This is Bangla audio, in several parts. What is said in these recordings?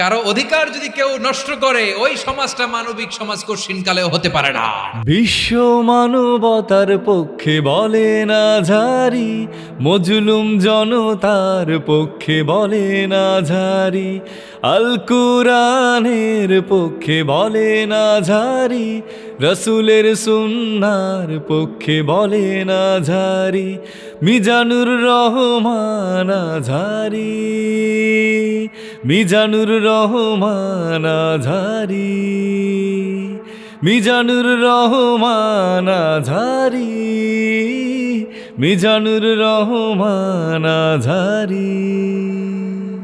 কারও অধিকার যদি কেউ নষ্ট করে, ওই সমাজটা মানবিক সমাজ কঠিনকালেও হতে পারে না। বিশ্ব মানবতার পক্ষে বলে না ঝারি মজলুম জনতার পক্ষে বলে না ঝারি আল কুরআনের পক্ষে বলে না ঝারি রসুলের সুন্নার পক্ষে বলে না ঝারি মিজানুর রহমান ঝারি মিজানুর রহমান ঝারি মিজানুর রহমান ঝারি মিজানুর রহমান ঝারি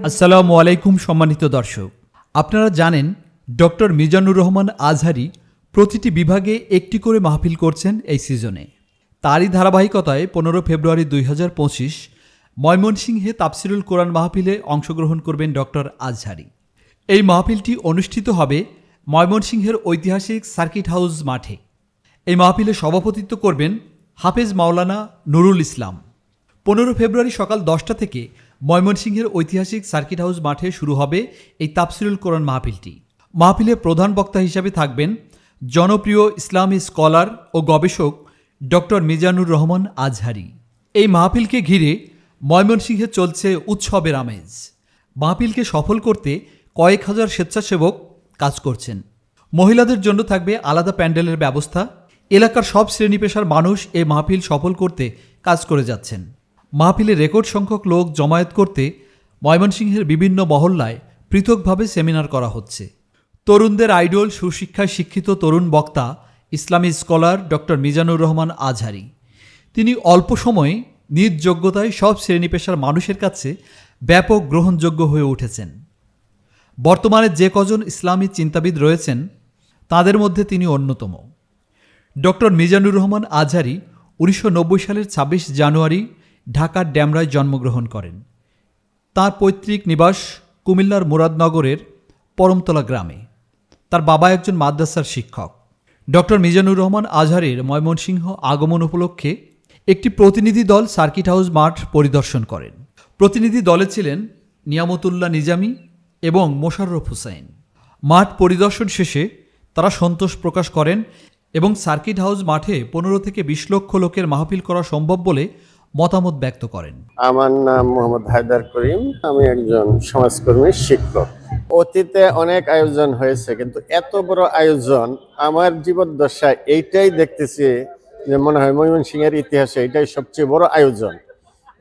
আসসালামু আলাইকুম সম্মানিত দর্শক। আপনারা জানেন, ডক্টর মিজানুর রহমান আজহারি প্রতিটি বিভাগে একটি করে মাহফিল করছেন এই সিজনে। তারই ধারাবাহিকতায় পনেরো ফেব্রুয়ারি দুই হাজার পঁচিশ ময়মনসিংহে তাফসিরুল কোরআন মাহফিলে অংশগ্রহণ করবেন ডক্টর আজহারি। এই মাহফিলটি অনুষ্ঠিত হবে ময়মনসিংহের ঐতিহাসিক সার্কিট হাউস মাঠে। এই মাহফিলে সভাপতিত্ব করবেন হাফেজ মাওলানা নুরুল ইসলাম। পনেরো ফেব্রুয়ারি সকাল দশটা থেকে ময়মনসিংহের ঐতিহাসিক সার্কিট হাউস মাঠে শুরু হবে এই তাফসিরুল কোরআন মাহফিলটি। মাহফিলে প্রধান বক্তা হিসাবে থাকবেন জনপ্রিয় ইসলামী স্কলার ও গবেষক ডক্টর মিজানুর রহমান আজহারি। এই মাহফিলকে ঘিরে ময়মনসিংহে চলছে উৎসবের আমেজ। মাহফিলকে সফল করতে কয়েক হাজার স্বেচ্ছাসেবক কাজ করছেন। মহিলাদের জন্য থাকবে আলাদা প্যান্ডেলের ব্যবস্থা। এলাকার সব শ্রেণি পেশার মানুষ এই মাহফিল সফল করতে কাজ করে যাচ্ছেন। মাহফিলে রেকর্ড সংখ্যক লোক জমায়েত করতে ময়মনসিংহের বিভিন্ন মহল্লায় পৃথকভাবে সেমিনার করা হচ্ছে। তরুণদের আইডল সুশিক্ষায় শিক্ষিত তরুণ বক্তা, ইসলামী স্কলার ডক্টর মিজানুর রহমান আজহারি। তিনি অল্প সময়ে নিজ যোগ্যতায় সব শ্রেণি পেশার মানুষের কাছে ব্যাপক গ্রহণযোগ্য হয়ে উঠেছেন। বর্তমানে যে কজন ইসলামী চিন্তাবিদ রয়েছেন, তাদের মধ্যে তিনি অন্যতম। ডক্টর মিজানুর রহমান আজহারি উনিশশো নব্বই সালের ২৬ জানুয়ারি ঢাকার ড্যামরায় জন্মগ্রহণ করেন। তার পৈতৃক নিবাস কুমিল্লার মুরাদনগরের পরমতলা গ্রামে। তার বাবা একজন মাদ্রাসার শিক্ষক। ডক্টর মিজানুর রহমান আজহারের ময়মনসিংহ আগমন উপলক্ষে একটি প্রতিনিধি দল সার্কিট হাউস মাঠ পরিদর্শন করেন। প্রতিনিধি দলে ছিলেন নিয়ামতুল্লাহ নিজামী এবং মোশাররফ হুসাইন। মাঠ পরিদর্শন শেষে তারা সন্তোষ প্রকাশ করেন এবং সার্কিট হাউস মাঠে পনেরো থেকে বিশ লক্ষ লোকের মাহফিল করা সম্ভব বলে মতামত ব্যক্ত করেন। আমার নাম মোহাম্মদ হায়দার করিম, আমি একজন সমাজকর্মী শিক্ষক। অতীতে অনেক আয়োজন হয়েছে, কিন্তু এত বড় আয়োজন আমার জীবদ্দশায় এইটাই দেখতেছি যে মনে হয় ময়মনসিংহের ইতিহাসে এটাই সবচেয়ে বড় আয়োজন।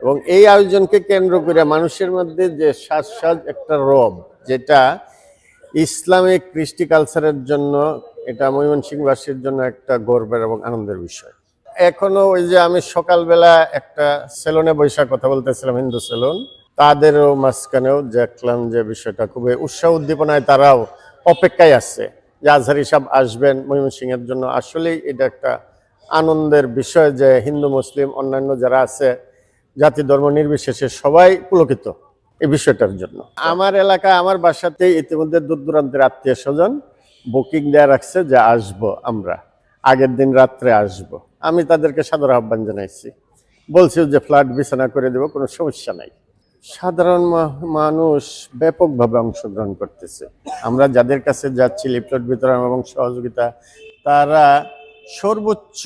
এবং এই আয়োজনকে কেন্দ্র করে মানুষের মধ্যে যে সাজ সাজ একটা রব, যেটা ইসলামিক কৃষ্টি কালচারের জন্য, এটা ময়মনসিংহবাসীর জন্য একটা গর্বের এবং আনন্দের বিষয়। এখনও ওই যে আমি সকালবেলা একটা সেলুনে বৈশা কথা বলতেছিলাম, হিন্দু সেলুন। তাদেরও মাঝখানেও দেখলাম যে বিষয়টা খুবই উৎসাহ উদ্দীপনায় তারাও অপেক্ষায় আছে। যে আজহারি সাহেব আসবেন ময়মনসিংহের জন্য। আসলেই এটা একটা আনন্দের বিষয় যে হিন্দু, মুসলিম, অন্যান্য যারা আছে, জাতি, ধর্ম নির্বিশেষে সবাই পুলকিত এই বিষয়টার জন্য। আমার এলাকা আমার বাসাতেই ইতিমধ্যে দূর দূরান্তের আত্মীয় স্বজন বুকিং দেওয়া রাখছে যে আসব আমরা। আগের দিন রাত্রে আসব। আমি তাদেরকে সাদর আহ্বান জানাইছি। বলছি যে ফ্ল্যাট বিছানা করে দেব, কোনো সমস্যা নাই। সাধারণ মানুষ ব্যাপকভাবে অংশগ্রহণ করতেছে। আমরা যাদের কাছে যাচ্ছি লিফলেট বিতরণ এবং সহযোগিতা, তারা সর্বোচ্চ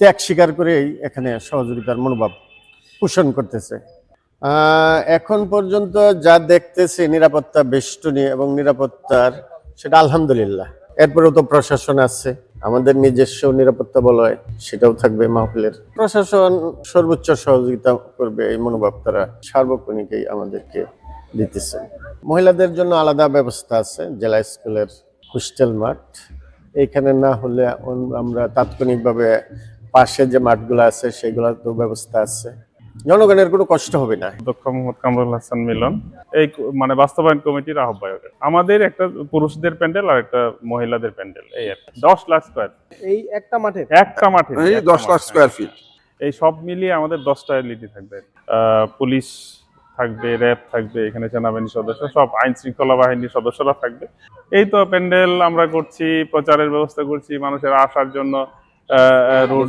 ত্যাগ স্বীকার করেই এখানে সহযোগিতার মনোভাব পোষণ করতেছে। এখন পর্যন্ত যা দেখতেছি, নিরাপত্তা বেষ্টনী এবং নিরাপত্তার, সেটা আলহামদুলিল্লাহ। এরপরেও তো প্রশাসন আছে, আমাদের নিজস্ব নিরাপত্তা বলয়, সেটাও থাকবে মাহফিলের। প্রশাসন সর্বোচ্চ সহযোগিতা করবে, এই মনোভাব তারা সার্বক্ষণিকই আমাদেরকে দিতেছে। মহিলাদের জন্য আলাদা ব্যবস্থা আছে, জেলা স্কুলের হোস্টেল মাঠ। এইখানে না হলে অন- আমরা তাৎক্ষণিকভাবে পাশে যে মাঠগুলো আছে সেগুলোতেও ব্যবস্থা আছে। জনগণের কোনো কষ্ট হবে না। অধ্যক্ষ মোহাম্মদ কামরুল হাসান মিলন এই মানে বাস্তবায়ন কমিটির আহ্বায়ক। আমাদের একটা পুরুষদের প্যান্ডেল আর একটা মহিলাদের প্যান্ডেল এই আর কি। দশ লাখ স্কোয়ার এই একটা মাঠে? একটা মাঠে। এই একটা দশ লাখ। স্কোয়ার ফিট এই সব মিলিয়ে আমাদের দশটা এলইডি থাকবে। আহ, পুলিশ থাকবে র্যাব থাকবে এখানে সেনাবাহিনীর সদস্য সব আইন শৃঙ্খলা বাহিনীর সদস্যরা থাকবে। এই তো প্যান্ডেল আমরা করছি প্রচারের ব্যবস্থা করছি মানুষের আসার জন্য রোড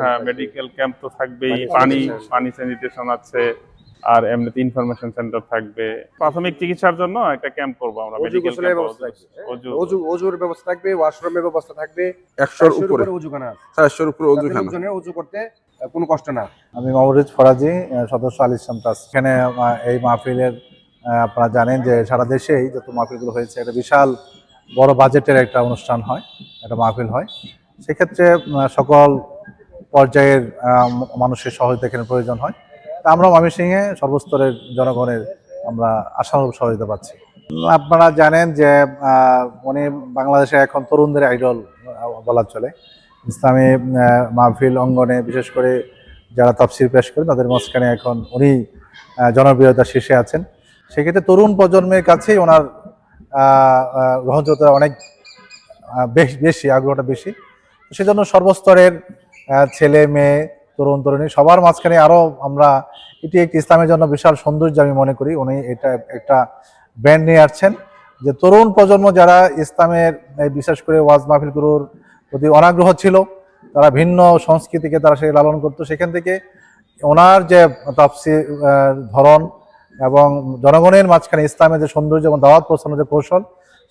হ্যাঁ মেডিকেল ক্যাম্প তো থাকবেই পানি পানি স্যানিটেশন আছে আর এমনিতে ইনফরমেশন সেন্টার থাকবে। প্রাথমিক চিকিৎসার জন্য একটা ক্যাম্প করব আমরা মেডিকেল গোসলের ব্যবস্থা থাকবে। ব্যবস্থা ওয়াশরুমের ব্যবস্থা থাকবে। একশোর উপরে। অজুখানা আছে। উপরে লোকজনের অজু করতে কোনো কষ্ট না আমি মামুরিজ ফরাজি সদস্য আল ইসলাম এখানে এই মাহফিলের আপনারা জানেন যে সারা দেশেই যত মাহফিলগুলো হয়েছে একটা বিশাল বড় বাজেটের একটা অনুষ্ঠান হয় একটা মাহফিল হয়। সেক্ষেত্রে সকল পর্যায়ের মানুষের সহযোগিতা এখানে প্রয়োজন হয়। তা আমরা ময়মনসিংহে সর্বস্তরের জনগণের আমরা আশানুরূপ সহযোগিতা পাচ্ছি। আপনারা জানেন যে উনি বাংলাদেশে এখন তরুণদের আইডল বলা চলে। ইসলামী মাহফিল অঙ্গনে বিশেষ করে যারা তাফসির পেশ করেন তাদের মাঝখানে এখন উনি আহ, জনপ্রিয়তার শীর্ষে আছেন। সেক্ষেত্রে তরুণ প্রজন্মের কাছেই ওনার গ্রহণযোগ্যতা অনেক বেশ- বেশি, আগ্রহটা বেশি। সেজন্য সর্বস্তরের ছেলে, মেয়ে, তরুণ, তরুণী সবার মাঝখানে আরও আমরা, এটি একটি ইসলামের জন্য বিশাল সৌন্দর্য আমি মনে করি। উনি এটা একটা ব্র্যান্ড নিয়ে আসছেন যে তরুণ প্রজন্ম যারা ইসলামের বিশেষ করে ওয়াজ মাহফিল গুরুর প্রতি অনাগ্রহ ছিল, তারা ভিন্ন সংস্কৃতিকে তারা সে লালন করতো। সেখান থেকে ওনার যে তাফসি ধরন এবং জনগণের মাঝখানে ইসলামের যে সৌন্দর্য এবং দাওয়াত পৌঁছানোর যে কৌশল,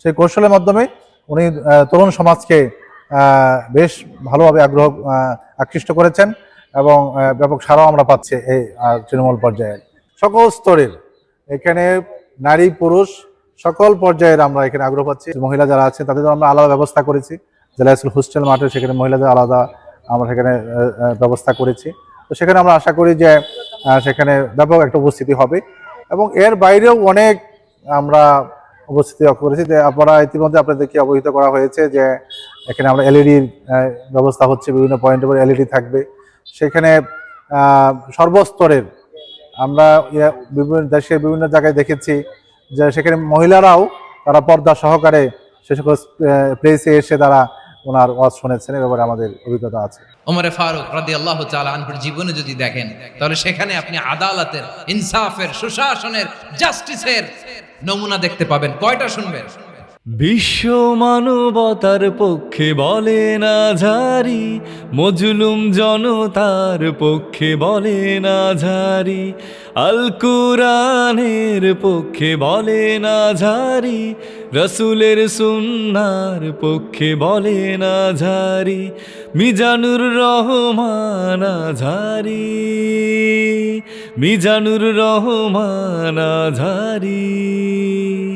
সেই কৌশলের মাধ্যমে উনি তরুণ সমাজকে বেশ ভালোভাবে আগ্রহ আকৃষ্ট করেছেন এবং ব্যাপক সারাও আমরা পাচ্ছি এই তৃণমূল পর্যায়ে সকল স্তরের, এখানে নারী, পুরুষ, সকল পর্যায়ের আমরা এখানে আগ্রহ পাচ্ছি। মহিলা যারা আছেন তাদের আমরা আলাদা ব্যবস্থা করেছি। জেলা স্কুল হোস্টেল মাঠে সেখানে মহিলাদের আলাদা আমরা সেখানে ব্যবস্থা করেছি। তো সেখানে আমরা আশা করি যে সেখানে ব্যাপক একটা উপস্থিতি হবে। এবং এর বাইরেও অনেক আমরা উপস্থিতি লক্ষ্য করেছি যে আপনারা ইতিমধ্যে আপনাদেরকে অবহিত করা হয়েছে যে এখানে আমরা এলইডির ব্যবস্থা হচ্ছে, বিভিন্ন পয়েন্টে পরে এলইডি থাকবে। সেখানে সর্বস্তরের আমরা বিভিন্ন দেশের বিভিন্ন জায়গায় দেখেছি যে সেখানে মহিলারাও তারা পর্দা সহকারে সে সকল প্লেসে এসে তারা ওনার ওয়াজ শুনেছেন। এ ব্যাপারে আমাদের অভিজ্ঞতা আছে। ওমরে ফারুক রাদি আল্লাহ আনহুর জীবনে যদি দেখেন, তাহলে সেখানে আপনি আদালতের, ইনসাফের, সুশাসনের, জাস্টিসের নমুনা দেখতে পাবেন। কয়টা শুনবেন? বিশ্ব মানবতার পক্ষে বলে না ঝারি, মজলুম জনতার পক্ষে বলে না ঝারি, আল কুরানের পক্ষে বলে না ঝারি, রসুলের সুন্নার পক্ষে বলে না ঝারি, মিজানুর রহমান ঝারি, মিজানুর রহমান ঝারি।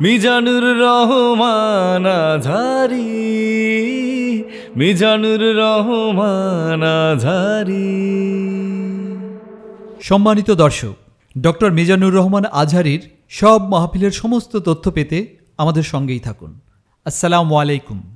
মিজানুর রহমান আঝারি মিজানুর রহমান আঝারি সম্মানিত দর্শক, ডক্টর মিজানুর রহমান আজহারির সব মাহফিলের সমস্ত তথ্য পেতে আমাদের সঙ্গেই থাকুন। আসসালামু আলাইকুম।